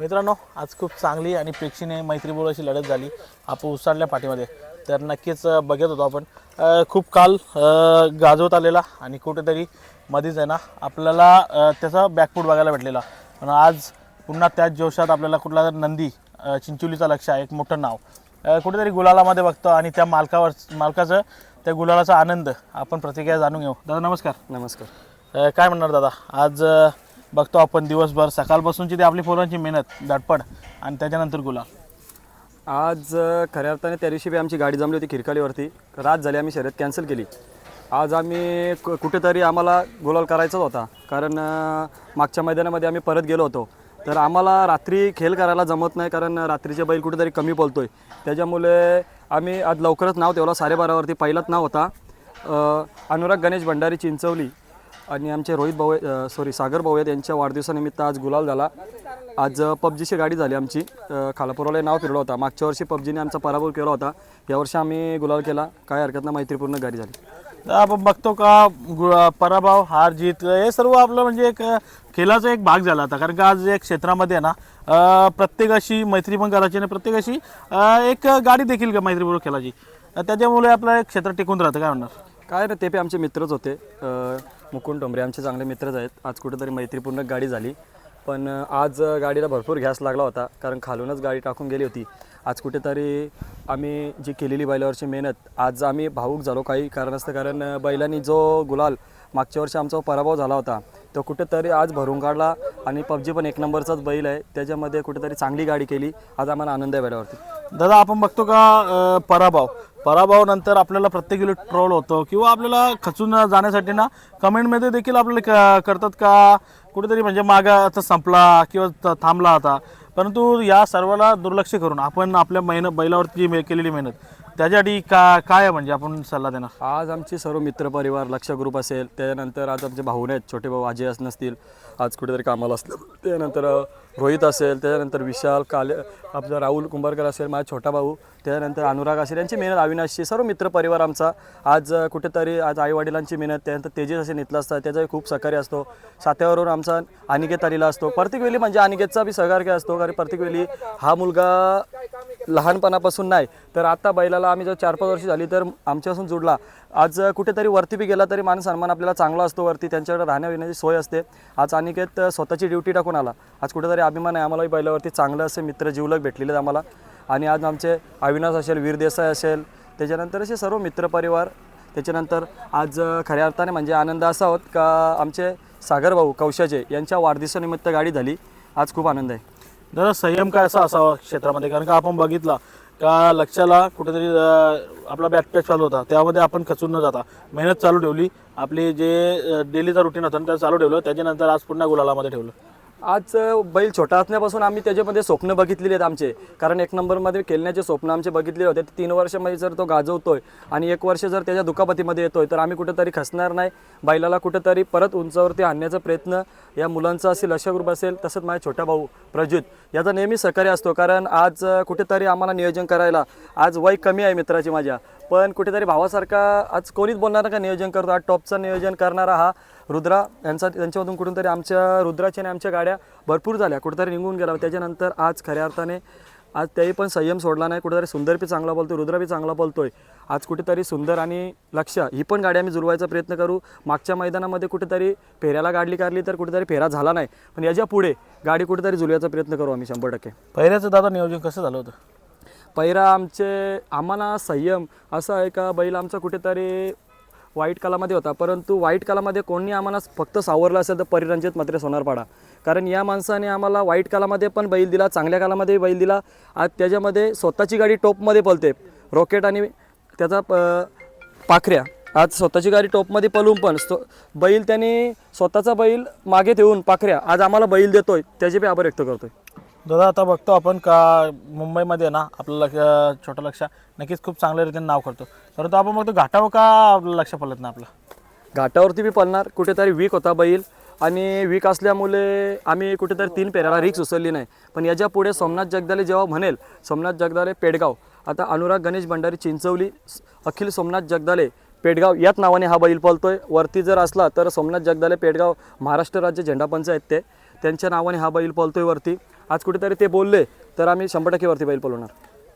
मित्रांनो आज खूप चांगली आणि प्रेक्षणीय मैत्रीपूर्ण अशी लढत झाली आपण उसाडल्या पाठीमध्ये तर नक्कीच बघत होतो आपण. खूप काल गाजवत आलेला आणि कुठेतरी मध्येच आहे ना आपल्याला त्याचा बॅकफूट बघायला भेटलेला. पण आज पुन्हा त्याच जोशात आपल्याला कुठला तर नंदी चिंचोलीचा लक्ष आहे एक मोठं नाव. कुठेतरी गुलालामध्ये बघतो आणि त्या मालकावर मालकाचं त्या गुलालाचा आनंद आपण प्रतिक्रिया जाणून घेऊ. दादा नमस्कार. नमस्कार. काय म्हणणार दादा? आज बघतो आपण दिवसभर. सकाळपासूनची ती आपली पोरांची मेहनत धडपड आणि त्याच्यानंतर गुलाल. आज अ, खऱ्या अर्थाने त्या दिवशी बी आमची गाडी जमली होती खिरकालीवरती. रात झाली आम्ही शर्यत कॅन्सल केली. आज आम्ही कु- कुठेतरी आम्हाला गुलाल करायचाच होता. कारण अ, मागच्या मैदानामध्ये आम्ही परत गेलो होतो. तर आम्हाला रात्री खेळ करायला जमत नाही कारण रात्रीचे बैल कुठेतरी कमी पळतोय. त्याच्यामुळे आम्ही आज लवकरच नाव ठेवलं साडेबारावरती पहिलाच नाव होता. अ, अनुराग गणेश भंडारी चिंचवली. आणि आमचे रोहित भाऊ सॉरी सागर भाऊ आहेत. यांच्या वाढदिवसानिमित्त आज गुलाल झाला. आज पबजीची गाडी झाली आमची. अ, खालापूरवाला नाव फिरलं होता. मागच्या वर्षी पबजीने आमचा पराभव केला होता. यावर्षी आम्ही गुलाल केला. काय हरकत नाही मैत्रीपूर्ण गाडी झाली. तर आपण बघतो का गु- पराभव हार जीत हे सर्व आपलं म्हणजे एक खेळाचा एक भाग झाला होता कारण का आज एक क्षेत्रामध्ये आहे ना प्रत्येकाशी मैत्री पण करायची आणि प्रत्येकाशी एक गाडी देखील का मैत्रीपूर्वक खेळायची त्याच्यामुळे आपलं एक क्षेत्र टिकून राहतं. काय म्हणणार? काय ना ते बी आमचे मित्रच होते. मुकुंद टोंबरे आमचे चांगले मित्रच आहेत. आज कुठेतरी मैत्रीपूर्ण गाडी झाली. पण आज गाडीला भरपूर घ्यास लागला होता. कारण खालूनच गाडी टाकून गेली होती. आज कुठेतरी आम्ही जी केलेली बैलावरची मेहनत आज आम्ही भाऊक झालो. काही कारण असतं कारण बैलांनी जो गुलाल मागच्या वर्षी आमचा पराभव झाला होता तो कुठेतरी आज भरून काढला. आणि पबजी पण एक नंबरचाच बैल आहे. त्याच्यामध्ये कुठेतरी चांगली गाडी केली. आज आम्हाला आनंद आहे बैलावरती. दादा आपण बघतो का पराभव? पराभवानंतर आपल्याला प्रत्येक वेळी ट्रोल होतो किंवा आपल्याला खचून जाण्यासाठी ना कमेंटमध्ये देखील आपल्याला क- करतात का? कुठेतरी म्हणजे मागा आता संपला किंवा थांबला आता. परंतु या सर्वाला दुर्लक्ष करून आपण आपल्या मेहनत बैलावरती जी मे- केलेली मेहनत त्याच्यासाठी का काय आहे म्हणजे आपण सल्ला देणार? आज आमचे सर्व मित्रपरिवार लक्ष ग्रुप असेल त्यानंतर आज आमचे भाऊ आहेत छोटे भाऊ अजय अस नसतील. आज कुठेतरी कामाला असलं. त्यानंतर रोहित असेल त्याच्यानंतर विशाल काले आपला राहुल कुंभारकर असेल माझा छोटा भाऊ त्यानंतर अनुराग असेल यांची मेहनत अविनाशची सर्व मित्रपरिवार आमचा. आज कुठेतरी आज आईवडिलांची मेहनत त्यानंतर तेजस असे नेतला असतात त्याचाही खूप सहकार्य असतो. सात्यावरून आमचा अनिकेत आलेला असतो. प्रत्येक वेळी म्हणजे अनिकेतचा बी सहकार्य असतो कारण प्रत्येक वेळी हा मुलगा लहानपणापासून नाही. तर आता बैलाला आम्ही जर चार पाच वर्ष झाली तर आमच्यापासून जुडला. आज कुठेतरी वरती बी गेला तरी मान सन्मान आपल्याला चांगला असतो वरती. त्यांच्याकडे राहण्या येण्याची सोय असते. आज अनिकेत स्वतःची ड्युटी टाकून आला. आज कुठेतरी अभिमान आहे आम्हालाही बैलावरती. चांगलं असे मित्र जीवलक भेटलेले आहेत आम्हाला. आणि आज आमचे अविनाश असेल वीर देसाई असेल त्याच्यानंतर असे सर्व मित्रपरिवार. त्याच्यानंतर आज खऱ्या अर्थाने म्हणजे आनंद असा होत का आमचे सागर भाऊ कौशाचे यांच्या वाढदिवसानिमित्त गाडी झाली. आज खूप आनंद आहे. दादा संयम काय असा असावा क्षेत्रामध्ये? कारण का आपण बघितला का लक्षाला कुठेतरी आपला बॅटपॅच चालू होता. त्यामध्ये आपण खचून न जाता मेहनत चालू ठेवली. आपली जे डेलीचा रुटीन होता त्या चालू ठेवलं. त्याच्यानंतर आज पुन्हा गुलालामध्ये ठेवलं. आज बैल छोटा असण्यापासून आम्ही त्याच्यामध्ये स्वप्न बघितलेली आहेत आमचे. कारण एक नंबरमध्ये खेळण्याचे स्वप्न आमचे बघितले होते. तीन वर्षामध्ये जर तो गाजवतोय आणि एक वर्ष जर त्याच्या दुखापतीमध्ये येतोय तर आम्ही कुठेतरी खसणार नाही. बैलाला कुठेतरी परत उंचावरती आणण्याचा प्रयत्न या मुलांचा असेल लक्ष ग्रुप असेल तसंच माझा छोटा भाऊ प्रज्युत. याचा नेहमी सहकार्य असतो कारण आज कुठेतरी आम्हाला नियोजन करायला आज वय कमी आहे मित्राची माझ्या. पण कुठेतरी भावासारखा आज कोणीच बोलणार का नियोजन करतो. आज टॉपचं नियोजन करणारा हा रुद्रा यांचा त्यांच्यामधून कुठून तरी आमच्या रुद्राच्या आणि आमच्या गाड्या भरपूर झाल्या. कुठेतरी निघून गेला त्याच्यानंतर आज खऱ्या अर्थाने आज त्याही पण संयम सोडला नाही. कुठेतरी सुंदर बी चांगला बोलतोय रुद्रा बी चांगला बोलतोय. आज कुठेतरी सुंदर आणि लक्ष ही पण गाडी आम्ही जुळवायचा प्रयत्न करू. मागच्या मैदानामध्ये कुठेतरी फेऱ्याला गाडली काढली तर कुठेतरी फेरा झाला नाही. पण याच्यापुढे गाडी कुठेतरी जुळवायचा प्रयत्न करू आम्ही शंभर टक्के. पहिल्याचं दादा नियोजन कसं झालं होतं? पैरा आमचे आम्हाला संयम असं आहे का बैल आमचा कुठेतरी वाईट कालामध्ये होता. परंतु वाईट कालामध्ये कोणी आम्हाला फक्त सावरलं असेल तर परिरंजित मात्र सोनारपाडा कारण या माणसाने आम्हाला वाईट कालामध्ये पण बैल दिला चांगल्या कालामध्ये बैल दिला. आज त्याच्यामध्ये स्वतःची गाडी टॉपमध्ये पलते रॉकेट आणि त्याचा प पाखऱ्या. आज स्वतःची गाडी टॉपमध्ये पलून पण स्व- बैल त्याने स्वतःचा बैल मागे ठेवून पाखऱ्या. आज आम्हाला बैल देतोय. त्याचे बी आभार व्यक्त करतोय. दादा आता बघतो आपण का मुंबईमध्ये ना आपलं लक्ष छोटं लक्ष नक्कीच खूप चांगल्या रीतीने नाव करतो. परंतु आपण बघतो घाटावर का आपलं लक्ष पडत नाही आपलं? घाटावरती बी पडणार कुठेतरी वीक होता बैल. आणि वीक असल्यामुळे आम्ही कुठेतरी तीन पेराला रिक्स उचलली नाही. पण याच्यापुढे सोमनाथ जगदाले जेव्हा म्हणेल सोमनाथ जगदाले पेडगाव. आता अनुराग गणेश भंडारी चिंचवली अखिल सोमनाथ जगदाले पेडगाव याच नावाने हा बैल पळतोय. वरती जर असला तर सोमनाथ जगदाले पेडगाव महाराष्ट्र राज्य झेंडापंच आहेत ते. त्यांच्या नावाने हा बैल पळतोय वरती. आज कुठेतरी ते बोलले तर आम्ही शंभर टक्के वरती बैल पळवणार.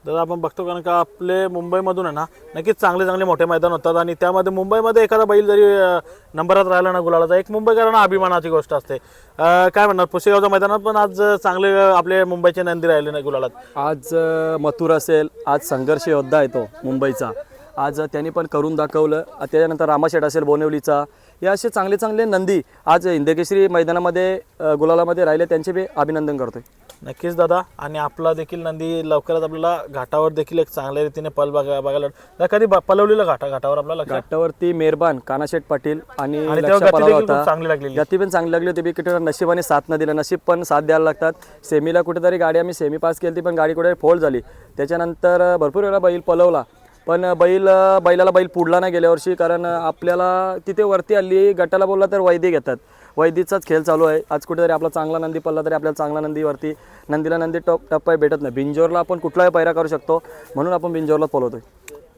तर आपण बघतो कारण का आपले मुंबईमधून आहे ना नक्कीच चांगले चांगले मोठे मैदान होतात आणि त्यामध्ये मुंबईमध्ये एखादा बैल जरी अं, नंबरात राहिला ना गुलालाचा एक मुंबईकरांना अभिमानाची गोष्ट असते. अं, काय म्हणणार पुसेगावच्या मैदानात पण आज चांगले अं, आपले मुंबईचे नंदी राहिले ना गुलालात. आज अ, मथुर असेल आज संघर्ष योद्धा आहे तो मुंबईचा. आज त्यांनी पण करून दाखवलं. त्याच्यानंतर रामाशेठ असेल बोनिवलीचा. हे असे चांगले चांगले नंदी आज हिंदकेसरी मैदानामध्ये गुलालामध्ये राहिले त्यांचे बी अभिनंदन करतोय. नक्कीच दादा आणि आपला देखील नंदी लवकरच आपल्याला घाटावर देखील एक चांगल्या रीतीने पल बघा बघायला कधी पलवलेलं घाटा घाटावर आपल्याला घाटावरती मेहरबान कानाशेठ पाटील आणि चांगली लागलेली. गती पण चांगली लागली होती कुठे नशिबाने साथ न दिला. नशीब पण साथ द्यायला लागतात. सेमीला कुठेतरी गाडी आम्ही सेमी पास केली पण गाडी कुठे फोल्ड झाली. त्याच्यानंतर भरपूर वेळा बैल पलवला. पण बैल बैलाला बैल पुडला नाही गेल्या वर्षी कारण आपल्याला तिथे वरती आली गटाला बोलला तर वैदी घेतात. वैदीचाच खेळ चालू आहे. आज कुठेतरी आपला चांगला नंदी पडला तरी आपल्याला चांगला नंदीवरती नंदीला नंदी टप टप्पा भेटत नाही. बिंजोरला आपण कुठलाही पैरा करू शकतो. म्हणून आपण बिंजोरला पळवतोय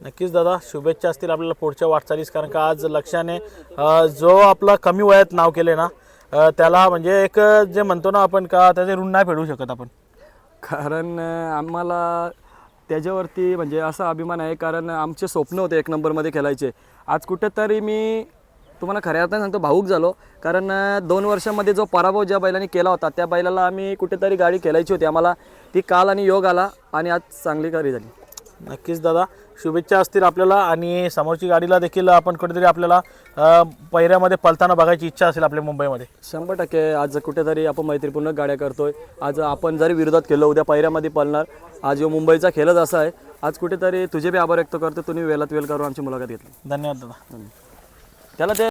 नक्कीच दादा शुभेच्छा असतील आपल्याला पुढच्या वाटचालीस कारण का आज लक्षाने जो आपला कमी वयात नाव केले ना त्याला म्हणजे एक जे म्हणतो ना आपण का त्याचे ऋण नाही फेडू शकत आपण. कारण आम्हाला त्याच्यावरती म्हणजे असा अभिमान आहे कारण आमचे स्वप्न होते एक नंबरमध्ये खेळायचे. आज कुठेतरी मी तुम्हाला खऱ्या अर्थाने सांगतो भाऊक झालो. कारण दोन वर्षामध्ये जो पराभव ज्या बैलाने केला होता त्या बैलाला आम्ही कुठेतरी गाडी खेळायची होती. आम्हाला ती काल आणि योग आला आणि आज चांगली गाडी झाली. नक्कीच दादा शुभेच्छा असतील आपल्याला आणि समोरची गाडीला देखील आपण कुठेतरी आपल्याला पहिऱ्यामध्ये पलताना बघायची इच्छा असेल आपल्या मुंबईमध्ये. शंभर टक्के आज कुठेतरी आपण मैत्रीपूर्ण गाड्या करतोय. आज आपण जरी विरोधात केलं उद्या पैऱ्यामध्ये पळणार. आज मुंबईचा खेळच असा आहे. आज कुठेतरी तुझे बी आभार व्यक्त करतो. तुम्ही वेळात वेळ करून आमची मुलाखत घेतली. धन्यवाद दादा. त्याला ते